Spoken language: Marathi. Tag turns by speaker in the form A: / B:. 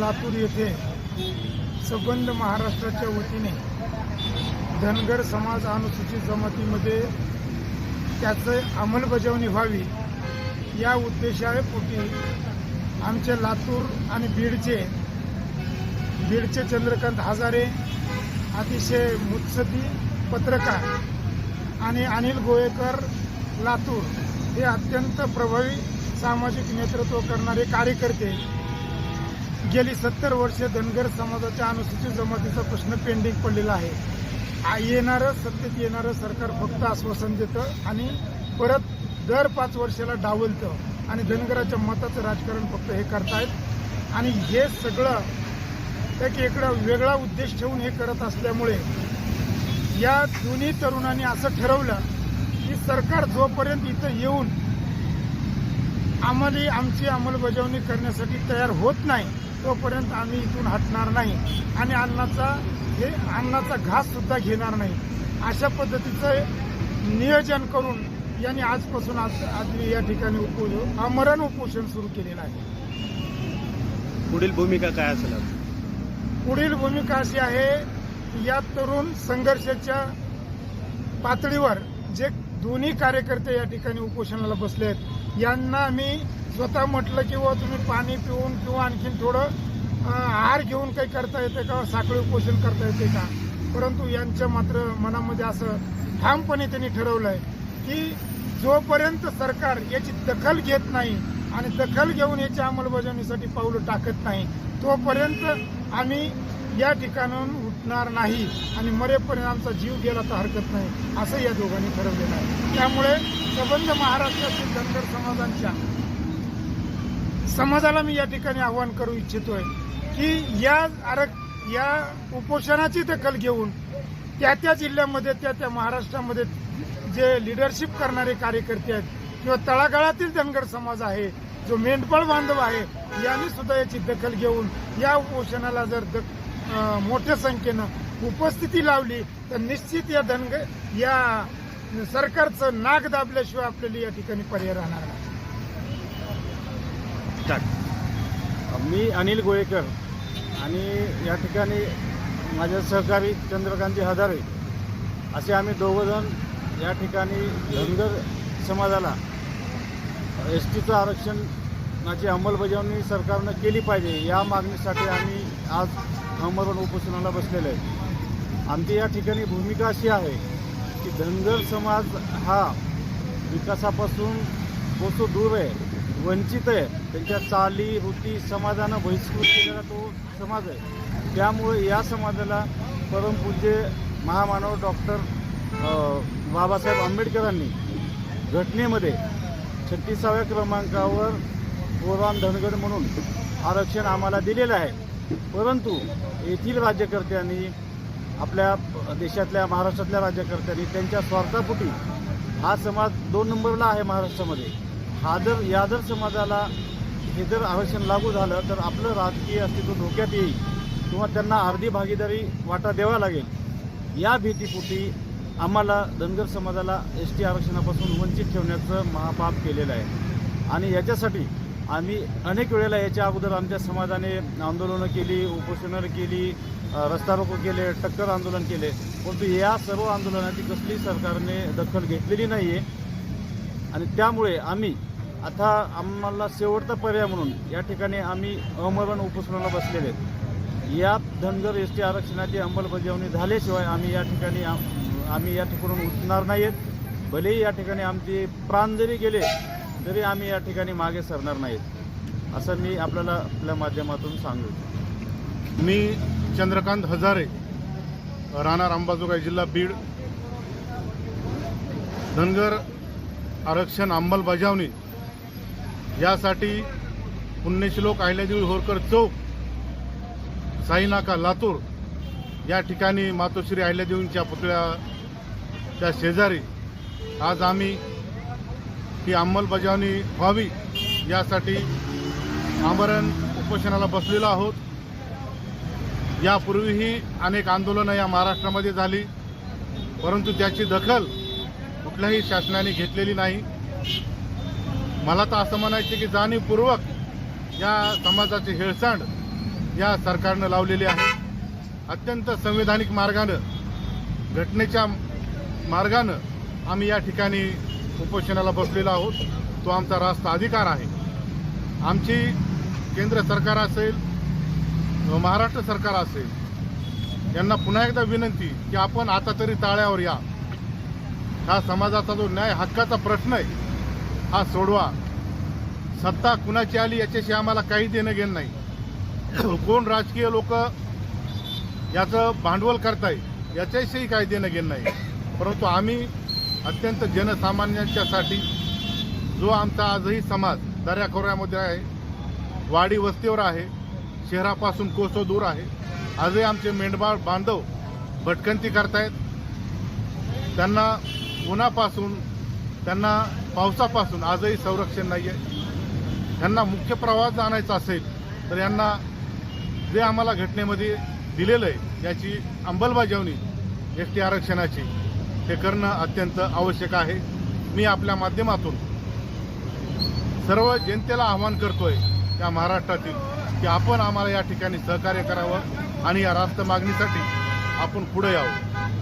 A: लातूर येथे सबंध महाराष्ट्राच्या वतीने धनगर समाज अनुसूचित जमातीमध्ये त्याचं अंमलबजावणी व्हावी या उद्देशापोटी आमचे लातूर आणि बीडचे बीडचे चंद्रकांत हजारे अतिशय मुत्सदी पत्रकार आणि अनिल गोयेकर लातूर हे अत्यंत प्रभावी सामाजिक नेतृत्व करणारे कार्यकर्ते गेली सत्तर वर्षे धनगर समाजाच्या अनुसूचित जमातीचा प्रश्न पेंडिंग पडलेला आहे. येणारं सत्तेत येणारं सरकार फक्त आश्वासन देतं आणि परत दर पाच वर्षाला डावलतं आणि धनगराच्या मताचं राजकारण फक्त हे करतायत. आणि हे सगळं एक इकडं वेगळा उद्देश ठेवून हे करत असल्यामुळे या दोन्ही तरुणांनी असं ठरवलं की सरकार जोपर्यंत इथं येऊन आम्हाला आमची अंमलबजावणी करण्यासाठी तयार होत नाही तोपर्यंत आम्ही इथून हटणार नाही आणि अन्नाचा हे अन्नाचा घास सुद्धा घेणार नाही अशा पद्धतीचं नियोजन करून यांनी आजपासून आज आज या ठिकाणी उपोषण आमरण उपोषण सुरू केलेलं आहे
B: पुढील भूमिका काय असेल?
A: पुढील भूमिका अशी आहे की या तरुण संघर्षाच्या पातळीवर जे दोन्ही कार्यकर्ते या ठिकाणी उपोषणाला बसले आहेत यांना आम्ही स्वतः म्हटलं की व तुम्ही पाणी पिऊन किंवा आणखीन थोडं आहार घेऊन काही करता येते का? साखळी उपोषण करता येते का? परंतु यांच्या मात्र मनामध्ये असं ठामपणे त्यांनी ठरवलं आहे की जोपर्यंत सरकार याची दखल घेत नाही आणि दखल घेऊन याच्या अंमलबजावणीसाठी पावलं टाकत नाही तोपर्यंत आम्ही या ठिकाणाहून उठणार नाही आणि मरेपर्यंत आमचा जीव गेला तर हरकत नाही असं या दोघांनी ठरवलेलं आहे. त्यामुळे सबंध महाराष्ट्रातील धनगर समाजांच्या. समाजाला मी या ठिकाणी आवाहन करू इच्छितोय की या आरक या उपोषणाची दखल घेऊन त्या त्या जिल्ह्यामध्ये त्या त्या महाराष्ट्रामध्ये जे लिडरशिप करणारे कार्यकर्ते आहेत किंवा तळागाळातील धनगर समाज आहे जो मेंढपाळ बांधव आहे यांनी सुद्धा याची दखल घेऊन या उपोषणाला जर द- मोठ्या संख्येनं उपस्थिती लावली तर निश्चित या धनगर या सरकारचं नाक दाबल्याशिवाय आपल्याला या ठिकाणी पर्याय राहणार नाही.
B: मी अनिल गोयेकर आणि या ठिकाणी माझे सहकारी चंद्रकांती हजारे असे आम्ही दोघंजण या ठिकाणी धनगर समाजाला एस टीचं आरक्षणाची अंमलबजावणी सरकारनं केली पाहिजे या मागणीसाठी आम्ही आज आमरण उपोषणाला बसलेलो आहे. आमची या ठिकाणी भूमिका अशी आहे की धनगर समाज हा विकासापासून तो दूर आहे वंचित आहे त्यांच्या चाली वृत्ती समाजानं बहिष्कृत केलेला तो समाज आहे. त्यामुळे या समाजाला परमपूज्य महामानव डॉक्टर बाबासाहेब आंबेडकरांनी घटनेमध्ये छत्तीसाव्या क्रमांकावर कोराम धनगड म्हणून आरक्षण आम्हाला दिलेलं आहे. परंतु येथील राज्यकर्त्यांनी आपल्या देशातल्या महाराष्ट्रातल्या राज्यकर्त्यांनी त्यांच्या स्वार्थापोटी हा समाज दोन नंबरला आहे महाराष्ट्रामध्ये. हा जर या जर समाजाला हे जर आरक्षण लागू झालं तर आपलं राजकीय अस्तित्व धोक्यात येईल किंवा त्यांना अर्धी भागीदारी वाटा द्यावा लागेल. या भीतीपोटी आम्हाला धनगर समाजाला एस टी आरक्षणापासून वंचित ठेवण्याचं महापाप केलेलं आहे. आणि याच्यासाठी आम्ही अनेक वेळेला याच्या अगोदर आमच्या समाजाने आंदोलनं केली उपोषणं केली रस्ता रोको केले टक्कर आंदोलन केले. परंतु या सर्व आंदोलनाची कसली सरकारने दखल घेतलेली नाही आहे आणि त्यामुळे आम्ही आता आम्हाला शेवटचा पर्याय म्हणून या ठिकाणी आम्ही अमरण उपोषणाला बसलेले आहेत. या धनगर एस टी आरक्षणाची अंमलबजावणी झाल्याशिवाय आम्ही या ठिकाणी आम्ही या ठिकाणून उठणार आहेत भलेही या ठिकाणी आमचे प्राण जरी गेले तरी आम्ही या ठिकाणी मागे सरणार नाहीत. असं मी आपल्याला आपल्या माध्यमातून सांगू
C: मी चंद्रकांत हजारे राहणार अंबाजोगाई जिल्हा बीड. धनगर आरक्षण अंमलबजावणी यासाठी पुण्यश्लोक अहिल्यादेवी होरकर चौक साईनाका लातूर. या ठिकाणी मातोश्री अहिल्यादेवींच्या पुतळ्याच्या शेजारी आज आम्ही ही अंमलबजावणी व्हावी यासाठी आमरण उपोषणाला बसलेलो आहोत. यापूर्वीही अनेक आंदोलनं या महाराष्ट्रामध्ये झाली परंतु त्याची दखल कुठल्याही शासनाने घेतलेली नाही. मला तर असं म्हणायचं की जाणीवपूर्वक या समाजाची हेळसांड या सरकारनं लावलेली आहे. अत्यंत संविधानिक मार्गानं घटनेच्या मार्गानं आम्ही या ठिकाणी उपोषणाला बसलेला आहोत. तो आमचा रास्त अधिकार आहे. आमची केंद्र सरकार असेल महाराष्ट्र सरकार असेल यांना पुन्हा एकदा विनंती की आपण आता तरी ताळ्यावर या. हा समाजाचा जो न्याय हक्काचा प्रश्न आहे हा सोडवा. सत्ता कुणाची आली याच्याशी आम्हाला काही देणं घेणं नाही. कोण राजकीय लोक याचं भांडवल करताय याच्याविषयी काही देणं घेणं नाही. परंतु आम्ही अत्यंत जनसामान्यांच्यासाठी जो आमचा आजही समाज दर्याखोऱ्यामध्ये आहे वाडी वस्तीवर आहे शहरापासून कोसो दूर आहे आजही आमचे मेंढबाळ बांधव भटकंती करतायत. त्यांना उन्हापासून त्यांना पावसापासून आजही संरक्षण नाही आहे त्यांना मुख्य प्रवास आणायचा असेल तर यांना जे आम्हाला घटनेमध्ये दिलेलं आहे याची अंमलबजावणी एस टी आरक्षणाची. हे करणं अत्यंत आवश्यक आहे. मी आपल्या माध्यमातून सर्व जनतेला आव्हान करतोय त्या महाराष्ट्रातील की आपण आम्हाला या ठिकाणी सहकार्य करावं आणि या राष्ट्र मागणीसाठी आपण पुढे यावं.